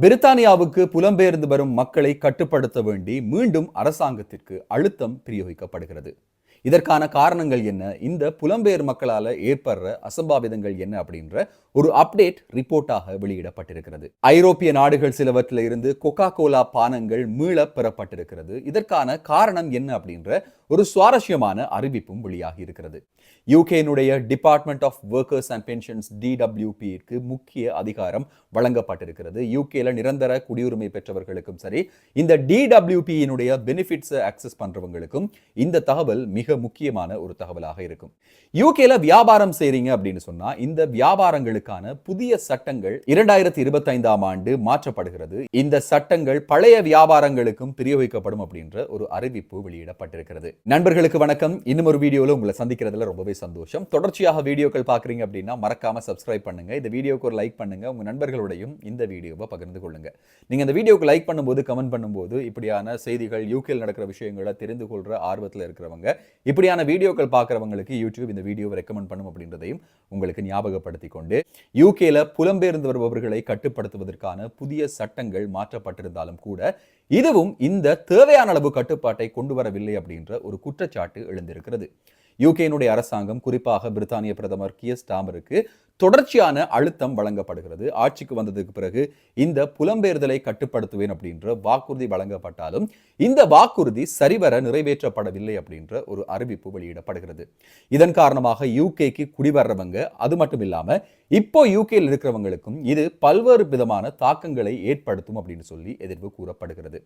பிரித்தானியாவுக்கு புலம்பெயர்ந்து வரும் மக்களை கட்டுப்படுத்த வேண்டி மீண்டும் அரசாங்கத்திற்கு அழுத்தம் பிரயோகிக்கப்படுகிறது. இதற்கான காரணங்கள் என்ன? இந்த புலம்பெயர் மக்களால் ஏற்படுற அசம்பாவிதங்கள் என்ன அப்படின்ற ஒரு அப்டேட் ரிப்போர்ட்டாக வெளியிடப்பட்டிருக்கிறது. ஐரோப்பிய நாடுகள் சிலவற்றில் இருந்து கொக்கா கோலா பானங்கள் மீள பெறப்பட்டிருக்கிறது. இதற்கான காரணம் என்ன அப்படின்ற ஒரு சுவாரஸ்யமான அறிவிப்பும் வெளியாகி இருக்கிறது. யூகேனுடைய department of workers and pensions டிடபிள்யூபிக்கு முக்கிய அதிகாரம் வழங்கப்பட்டிருக்கிறது. யூகேல நிரந்தர குடியுரிமை பெற்றவர்களுக்கும் சரி இந்த டிடபிள்யூபியினுடைய பெனிஃபிட்ஸை அக்சஸ் பண்றவங்களுக்கும் இந்த தகவல் மிக முக்கியமான ஒரு தகவலாக இருக்கும். யூகேல வியாபாரம் செய்றீங்க அப்படின்னு சொன்னா இந்த வியாபாரங்களுக்கான புதிய சட்டங்கள் இரண்டாயிரத்தி இருபத்தி ஐந்தாம் ஆண்டு மாற்றப்படுகிறது. இந்த சட்டங்கள் பழைய வியாபாரங்களுக்கும் பிரயோகிக்கப்படும் அப்படின்ற ஒரு அறிவிப்பு வெளியிடப்பட்டிருக்கிறது. நண்பர்களுக்கு வணக்கம். இன்னும் ஒரு வீடியோல உங்களை சந்திக்கிறதுல ரொம்பவே சந்தோஷம். தொடர்ச்சியாக வீடியோக்கள் பாக்குறீங்க அப்படின்னா மறக்காம சப்ஸ்கிரைப் பண்ணுங்க. இந்த வீடியோக்கு ஒரு லைக் பண்ணுங்க. உங்க நண்பர்களுடையும் இந்த வீடியோவை பகிர்ந்து கொள்ளுங்க. நீங்க இந்த வீடியோக்கு லைக் பண்ணும்போது கமெண்ட் பண்ணும்போது இப்படியான செய்திகள் யூகேல நடக்கிற விஷயங்களை தெரிந்து கொள்ற ஆர்வத்தில் இருக்கிறவங்க இப்படியான வீடியோக்கள் பார்க்குறவங்களுக்கு யூடியூப் இந்த வீடியோவை ரெக்கமெண்ட் பண்ணும் அப்படின்றதையும் உங்களுக்கு ஞாபகப்படுத்தி கொண்டு யூகேல புலம்பெயர்ந்து வருபவர்களை கட்டுப்படுத்துவதற்கான புதிய சட்டங்கள் மாற்றப்பட்டிருந்தாலும் கூட இதுவும் இந்த தேவையான அளவு கட்டுப்பாட்டை கொண்டு வரவில்லை அப்படின்ற ஒரு குற்றச்சாட்டு எழுந்திருக்கிறது. யூகேனுடைய அரசாங்கம் குறிப்பாக பிரித்தானிய பிரதமர் கியர் ஸ்டாமருக்கு தொடர்ச்சியான அழுத்தம் வழங்கப்படுகிறது. ஆட்சிக்கு வந்ததுக்கு பிறகு இந்த புலம்பெயர்தலை கட்டுப்படுத்துவேன் அப்படின்ற வாக்குறுதி வழங்கப்பட்டாலும் இந்த வாக்குறுதி சரிவர நிறைவேற்றப்படவில்லை அப்படின்ற ஒரு அறிவிப்பு வெளியிடப்படுகிறது. இதன் காரணமாக யூகேக்கு குடிவர்றவங்க அது மட்டும் இல்லாம இப்போ யூகேயில் இருக்கிறவங்களுக்கும் இது பல்வேறு விதமான தாக்கங்களை ஏற்படுத்தும் அப்படின்னு சொல்லி எதிர்ப்பு கூறப்படுகிறது.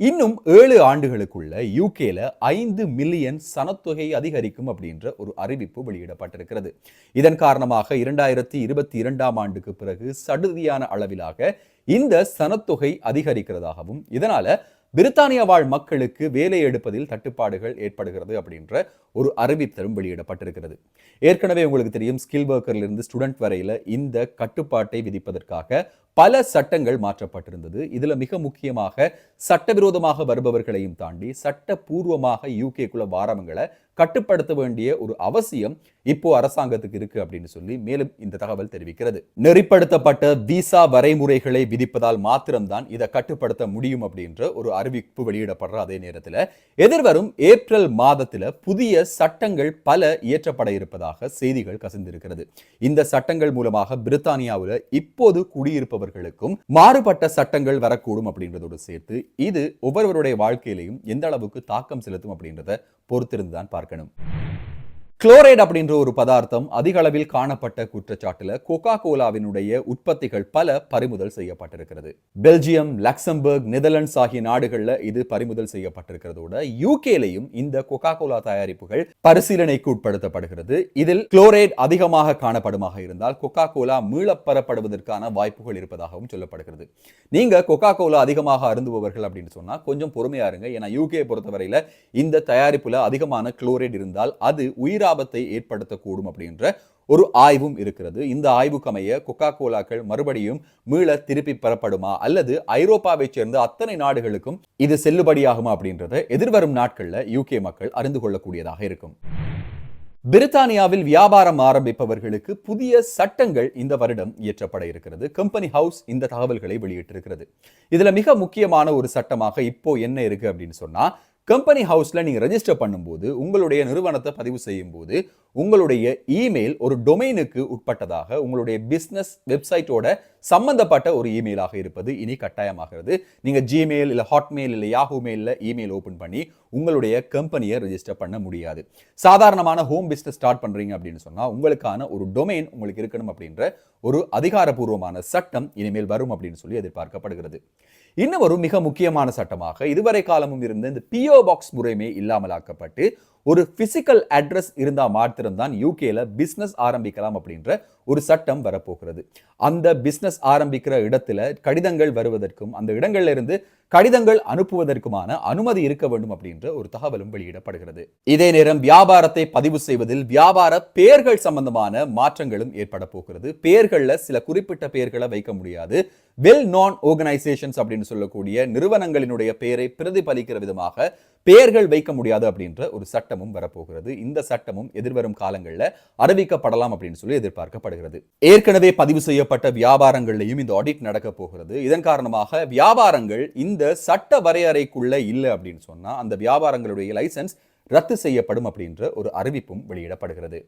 இன்னும் ஏழு ஆண்டுகளுக்குள்ள யூகேல ஐந்து மில்லியன் சனத்தொகை அதிகரிக்கும் அப்படின்ற ஒரு அறிவிப்பு வெளியிடப்பட்டிருக்கிறது. இதன் காரணமாக இரண்டாயிரத்தி இருபத்தி இரண்டாம் ஆண்டுக்கு பிறகு சடுதியான அளவிலாக இந்த சனத்தொகை அதிகரிக்கிறதாகவும் இதனால பிரித்தானிய வாழ் மக்களுக்கு வேலை எடுப்பதில் தட்டுப்பாடுகள் ஏற்படுகிறது அப்படின்ற ஒரு அறிவித்தலும் வெளியிடப்பட்டிருக்கிறது. ஏற்கனவே உங்களுக்கு தெரியும் ஸ்கில் ஒர்க்கர்லேருந்து ஸ்டூடெண்ட் வரையில் இந்த கட்டுப்பாட்டை விதிப்பதற்காக பல சட்டங்கள் மாற்றப்பட்டிருந்தது. இதில் மிக முக்கியமாக சட்டவிரோதமாக வருபவர்களையும் தாண்டி சட்டபூர்வமாக யூகேக்குள்ள வாரவங்களை கட்டுப்படுத்த வேண்டிய ஒரு அவசியம் இப்போ அரசாங்கத்துக்கு இருக்கு அப்படின்னு சொல்லி மேலும் இந்த தகவல் தெரிவிக்கிறது. நெறிப்படுத்தப்பட்ட விசா வரைமுறைகளை விதிப்பதால் மாத்திரம்தான் இதை கட்டுப்படுத்த முடியும் அப்படின்ற ஒரு அறிவிப்பு வெளியிடப்படுற அதே நேரத்தில் எதிர்வரும் ஏப்ரல் மாதத்தில் புதிய சட்டங்கள் பல இயற்றப்பட இருப்பதாக செய்திகள் கசிந்திருக்கிறது. இந்த சட்டங்கள் மூலமாக பிரித்தானியாவில் இப்போது குடியிருப்பவர்களுக்கும் மாறுபட்ட சட்டங்கள் வரக்கூடும் அப்படின்றதோடு சேர்த்து இது ஒவ்வொருவருடைய வாழ்க்கையிலையும் எந்த அளவுக்கு தாக்கம் செலுத்தும் அப்படின்றத பொறுத்திருந்து தான் பார்க்கணும். குளோரைடு அப்படின்ற ஒரு பதார்த்தம் அதிக அளவில் காணப்பட்ட குற்றச்சாட்டுல கொக்கா கோலாவினுடைய உற்பத்திகள் பல பறிமுதல் செய்யப்பட்டிருக்கிறது. பெல்ஜியம் லக்சம்பர்க் நெதர்லாண்ட்ஸ் ஆகிய நாடுகளில் இது பறிமுதல் செய்யப்பட்டிருக்கிறதோட யூகேலையும் இந்த கொக்கா கோலா தயாரிப்புகள் பரிசீலனைக்கு உட்படுத்தப்படுகிறது. இதில் குளோரைடு அதிகமாக காணப்படுமாக இருந்தால் கொக்கா கோலா மீளப்பெறப்படுவதற்கான வாய்ப்புகள் இருப்பதாகவும் சொல்லப்படுகிறது. நீங்க கொக்கா கோலா அதிகமாக அருந்துபவர்கள் அப்படின்னு சொன்னா கொஞ்சம் பொறுமையா இருங்க. ஏன்னா யூகே பொறுத்தவரையில இந்த தயாரிப்புல அதிகமான குளோரைடு இருந்தால் அது உயிரா ஆபத்தை ஏற்படுத்தக்கூடும் அப்படின்ற ஒரு ஆய்வும் இருக்கிறது. இந்த ஆய்வுக்கமைய கொக்கா கோலாக்கள் மறுபடியும் மீள திருப்பி பெறப்படுமா? அல்லது ஐரோப்பாவை சேர்ந்த அத்தனை நாடுகளுக்கும் இது செல்லுபடியாகுமா அப்படின்றத எதிர்வரும் நாட்களில் யூகே மக்கள் அறிந்து கொள்ளக்கூடியதாக இருக்கும். பிரித்தானியாவில் வியாபாரம் ஆரம்பிப்பவர்களுக்கு புதிய சட்டங்கள் இந்த வருடம் இயற்றப்பட இருக்கிறது. கம்பெனி ஹவுஸ் இந்த தகவல்களை வெளியிட்டிருக்கிறது. இதுல மிக முக்கியமான ஒரு சட்டமாக இப்போ என்ன இருக்கு அப்படின்னு சொன்னா கம்பெனி ஹவுஸில் நீங்கள் ரெஜிஸ்டர் பண்ணும்போது உங்களுடைய நிறுவனத்தை பதிவு செய்யும்போது உங்களுடைய இமெயில் ஒரு டொமைனுக்கு உட்பட்டதாக உங்களுடைய பிஸ்னஸ் வெப்சைட்டோட சம்பந்தப்பட்ட ஒரு இமெயிலாக இருப்பது இனி கட்டாயமாகிறது. நீங்கள் ஜிமெயில் இல்லை ஹாட்மெயில் இல்லை யாஹூ மெயிலில் இமெயில் ஓப்பன் பண்ணி உங்களுடைய கம்பெனியை ரெஜிஸ்டர் பண்ண முடியாது. சாதாரணமான ஹோம் பிஸ்னஸ் ஸ்டார்ட் பண்ணுறீங்க அப்படின்னு சொன்னால் உங்களுக்கான ஒரு டொமைன் உங்களுக்கு இருக்கணும் அப்படின்ற ஒரு அதிகாரப்பூர்வமான சட்டம் இனிமேல் வரும் அப்படின்னு சொல்லி எதிர்பார்க்கப்படுகிறது. இன்னும் ஒரு மிக முக்கியமான சட்டமாக இதுவரை காலமும் இருந்த இந்த பிஓ பாக்ஸ் முறைமை இல்லாமலாக்கப்பட்டு ஒரு பிசிக்கல் அட்ரஸ் இருந்தா மாத்திரம்தான் யூகேல பிஸ்னஸ் ஆரம்பிக்கலாம் அப்படின்ற ஒரு சட்டம் வரப்போகிறது. அந்த பிஸ்னஸ் ஆரம்பிக்கிற இடத்துல கடிதங்கள் வருவதற்கும் அந்த இடங்கள்ல இருந்து கடிதங்கள் அனுப்புவதற்குமான அனுமதி இருக்க வேண்டும் அப்படின்ற ஒரு தகவலும் வெளியிடப்படுகிறது. இதே நேரம் வியாபாரத்தை பதிவு செய்வதில் வியாபார பெயர்கள் சம்பந்தமான மாற்றங்களும் ஏற்பட போகிறது. பெயர்களில் சில குறிப்பிட்ட பெயர்களை வைக்க முடியாது. வெல் நான் ஆர்கனைசேஷன்ஸ் அப்படின்னு சொல்லக்கூடிய நிறுவனங்களினுடைய பெயரை பிரதிபலிக்கிற விதமாக பெயர்கள் வைக்க முடியாது அப்படின்ற ஒரு சட்டமும் வரப்போகிறது. இந்த சட்டமும் எதிர்வரும் காலங்களில் அறிவிக்கப்படலாம் அப்படின்னு சொல்லி எதிர்பார்க்கப்படுகிறது. ஏற்கனவே பதிவு செய்யப்பட்ட வியாபாரங்கள்லையும் இந்த ஆடிட் நடக்க போகிறது. இதன் காரணமாக வியாபாரங்கள் இந்த சட்ட வரையறைக்குள்ள இல்லை அப்படின்னு சொன்னா அந்த வியாபாரங்களுடைய லைசன்ஸ் ரத்து செய்யப்படும் அப்படின்ற ஒரு அறிவிப்பும் வெளியிடப்படுகிறது.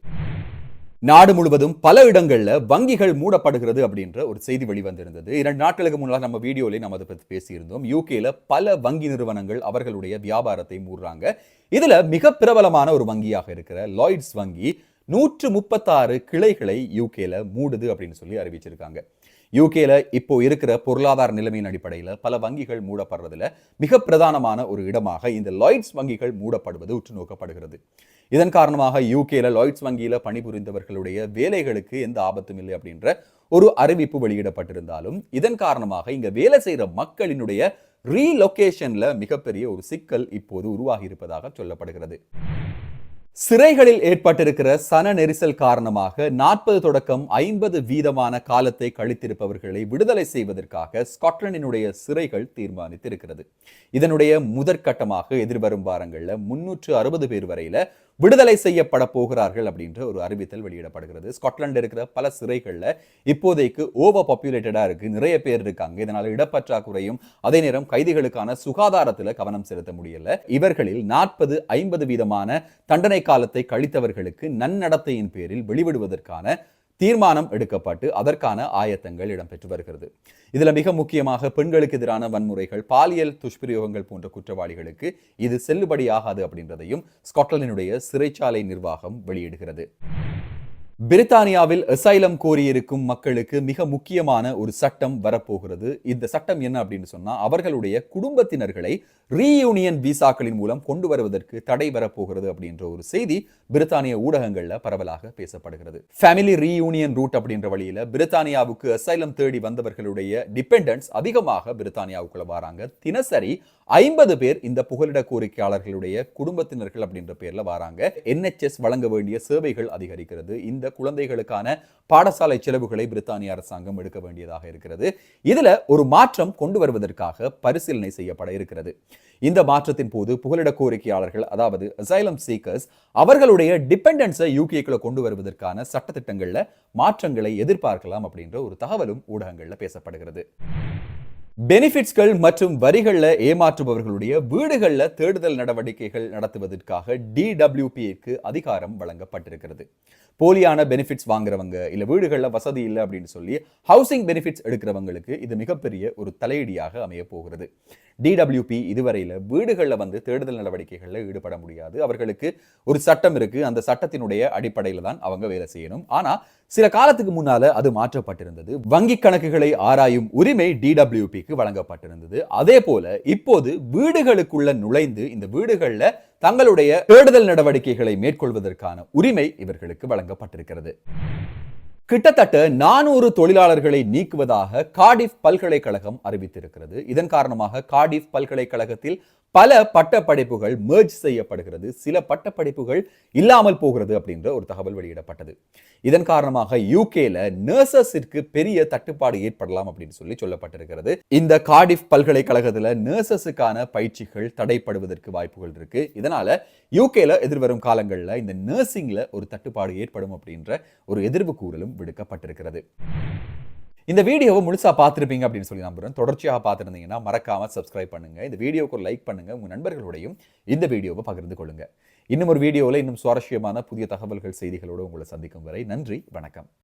நாடு முழுவதும் பல இடங்களில் வங்கிகள் மூடப்படுகிறது அப்படின்ற ஒரு செய்தி வெளிவந்திருந்தது. இரண்டு நாட்களுக்கு முன்னால் நம்ம வீடியோல நம்ம அதை பற்றி பேசியிருந்தோம். யூகேல பல வங்கி நிறுவனங்கள் அவர்களுடைய வியாபாரத்தை மூடுறாங்க. இதில் மிக பிரபலமான ஒரு வங்கியாக இருக்கிற லாய்ட்ஸ் வங்கி நூற்று முப்பத்தாறு கிளைகளை யூகேல மூடுது அப்படின்னு சொல்லி அறிவிச்சிருக்காங்க. யூகேல இப்போ இருக்கிற பொருளாதார நிலைமையின் அடிப்படையில் பல வங்கிகள் மூடப்படுறதுல மிக பிரதானமான ஒரு இடமாக இந்த லாய்ட்ஸ் வங்கிகள் மூடப்படுவது உற்று நோக்கப்படுகிறது. இதன் காரணமாக யூகேல லாய்ட்ஸ் வங்கியில பணிபுரிந்தவர்களுடைய வேலைகளுக்கு எந்த ஆபத்தும் இல்லை அப்படின்ற ஒரு அறிவிப்பு வெளியிடப்பட்டிருந்தாலும் இதன் காரணமாக இங்க வேலை செய்யற மக்களினுடைய ரீலொகேஷன்ல மிகப்பெரிய ஒரு சிக்கல் இப்போது உருவாகி இருப்பதாக சொல்லப்படுகிறது. சிறைகளில் ஏற்பட்டிருக்கிற சன நெரிசல் காரணமாக நாற்பது தொடக்கம் ஐம்பது வீதமான காலத்தை கழித்திருப்பவர்களை விடுதலை செய்வதற்காக ஸ்காட்லாண்டினுடைய சிறைகள் தீர்மானித்திருக்கிறது. இதனுடைய முதற்கட்டமாக எதிர்வரும் வாரங்களில் முன்னூற்று அறுபது பேர் வரையில விடுதலை செய்யப்பட போகிறார்கள் அப்படின்ற ஒரு அறிவித்தல் வெளியிடப்படுகிறது. ஸ்காட்லாண்டில் இருக்கிற பல சிறைகளில் இப்போதைக்கு ஓவர் பாப்புலேட்டடாக இருக்கு. நிறைய பேர் இருக்காங்க. இதனால் இடப்பற்றாக்குறையும் அதே நேரம் கைதிகளுக்கான சுகாதாரத்தில் கவனம் செலுத்த முடியல. இவர்களில் நாற்பது ஐம்பது வீதமான தண்டனை காலத்தை கழித்தவர்களுக்கு நன்னடத்தையின் பேரில் வெளிவிடுவதற்கான தீர்மானம் எடுக்கப்பட்டு அதற்கான ஆயத்தங்கள் இடம்பெற்று வருகிறது. இதுல மிக முக்கியமாக பெண்களுக்கு எதிரான வன்முறைகள் பாலியல் துஷ்பிரயோகங்கள் போன்ற குற்றவாளிகளுக்கு இது செல்லுபடியாகாது அப்படின்றதையும் ஸ்காட்லாந்தினுடைய சிறைச்சாலை நிர்வாகம் வெளியிடுகிறது. பிரித்தானியாவில் அசைலம் கோரியிருக்கும் மக்களுக்கு மிக முக்கியமான ஒரு சட்டம் வரப்போகிறது. இந்த சட்டம் என்ன அப்படின்னு சொன்னா அவர்களுடைய குடும்பத்தினர்களை ரீயூனியன் விசாக்களின் மூலம் கொண்டு வருவதற்கு தடை வரப்போகிறது அப்படின்ற ஒரு செய்தி பிரித்தானிய ஊடகங்கள்ல பரவலாக பேசப்படுகிறது. ஃபேமிலி ரீயூனியன் ரூட் அப்படின்ற வழியில பிரித்தானியாவுக்கு அசைலம் தேடி வந்தவர்களுடைய டிபெண்டன்ஸ் அதிகமாக பிரித்தானியாவுக்குள்ள வராங்க. தினசரி ஐம்பது பேர் இந்த புகலிட கோரிக்கையாளர்களுடைய குடும்பத்தினர்கள் அப்படின்ற பேர்ல வராங்க. என்ஹெச்எஸ் வழங்க வேண்டிய சேவைகள் அதிகரிக்கிறது. இந்த குழந்தைகளுக்கான பாடசாலை செலவுகளை பிரித்தானிய அரசாங்கம் எடுக்க வேண்டியதாக இருக்கிறது. இதுல ஒரு மாற்றம் கொண்டு வருவதற்காக பரிசீலனை செய்யப்பட இருக்கிறது. இந்த மாற்றத்தின் போது புகலிட கோரிக்கையாளர்கள் அதாவது அசைலம் சீக்கர்ஸ் அவர்களுடைய டிபெண்டன்ஸை யூகேக்குள்ள கொண்டு வருவதற்கான சட்டத்திட்டங்களில் மாற்றங்களை எதிர்பார்க்கலாம் அப்படின்ற ஒரு தகவலும் ஊடகங்களில் பேசப்படுகிறது. பெனிஃபிட்ஸ்கள் மற்றும் வரிகளில் ஏமாற்றுபவர்களுடைய வீடுகளில் தேடுதல் நடவடிக்கைகள் நடத்துவதற்காக டிடபிள்யூபிஏக்கு அதிகாரம் வழங்கப்பட்டிருக்கிறது. போலியான பெனிஃபிட்ஸ் வாங்குறவங்க இல்லை வீடுகளில் வசதி இல்லை அப்படின்னு சொல்லி ஹவுசிங் பெனிஃபிட்ஸ் எடுக்கிறவங்களுக்கு இது மிகப்பெரிய ஒரு தலையீடியாக அமைய போகிறது. டிடபிள்யூபி இதுவரையில் வீடுகளில் வந்து தேடுதல் நடவடிக்கைகளில் ஈடுபட முடியாது. அவர்களுக்கு ஒரு சட்டம் இருக்கு. அந்த சட்டத்தினுடைய அடிப்படையில் தான் அவங்க வேலை செய்யணும். ஆனால் சில காலத்துக்கு முன்னால அது மாற்றப்பட்டிருந்தது. வங்கி கணக்குகளை ஆராயும் உரிமை டிடபிள்யூபிக்கு வழங்கப்பட்டிருந்தது. அதே போல இப்போது வீடுகளுக்குள்ள நுழைந்து இந்த வீடுகளில் தங்களுடைய தேடுதல் நடவடிக்கைகளை மேற்கொள்வதற்கான உரிமை இவர்களுக்கு வழங்கப்பட்டிருக்கிறது. கிட்டத்தட்ட நானூறு தொழிலாளர்களை நீக்குவதாக காடிஃப் பல்கலைக்கழகம் அறிவித்திருக்கிறது. இதன் காரணமாக காடிஃப் பல்கலைக்கழகத்தில் பல பட்டப்படைப்புகள் மேர்ஜ் செய்யப்படுகிறது. சில பட்டப்படைப்புகள் இல்லாமல் போகிறது அப்படின்ற ஒரு தகவல் வெளியிடப்பட்டது. இதன் காரணமாக யூகேல நர்சஸிற்கு பெரிய தட்டுப்பாடு ஏற்படலாம் அப்படின்னு சொல்லி சொல்லப்பட்டிருக்கிறது. இந்த கார்டிஃப் பல்கலைக்கழகத்தில் நர்சஸுக்கான பயிற்சிகள் தடைப்படுவதற்கு வாய்ப்புகள் இருக்கு. இதனால யூகேல எதிர்வரும் காலங்களில் இந்த நர்சிங்ல ஒரு தட்டுப்பாடு ஏற்படும் அப்படின்ற ஒரு எதிர்வு கூறலும் விடுக்கப்பட்டிருக்கிறது. இந்த வீடியோவை முழுசா பார்த்துருப்பீங்க அப்படின்னு சொல்லி நம்புறேன். தொடர்ச்சியாக பார்த்துருந்தீங்கன்னா மறக்காம சப்ஸ்கிரைப் பண்ணுங்க. இந்த வீடியோக்கு லைக் பண்ணுங்க. உங்கள் நண்பர்களோடையும் இந்த வீடியோவை பகிர்ந்து கொள்ளுங்க. இன்னும் ஒரு வீடியோவில் இன்னும் சுவாரஸ்யமான புதிய தகவல்கள் செய்திகளோடு உங்களை சந்திக்கும் வரை நன்றி வணக்கம்.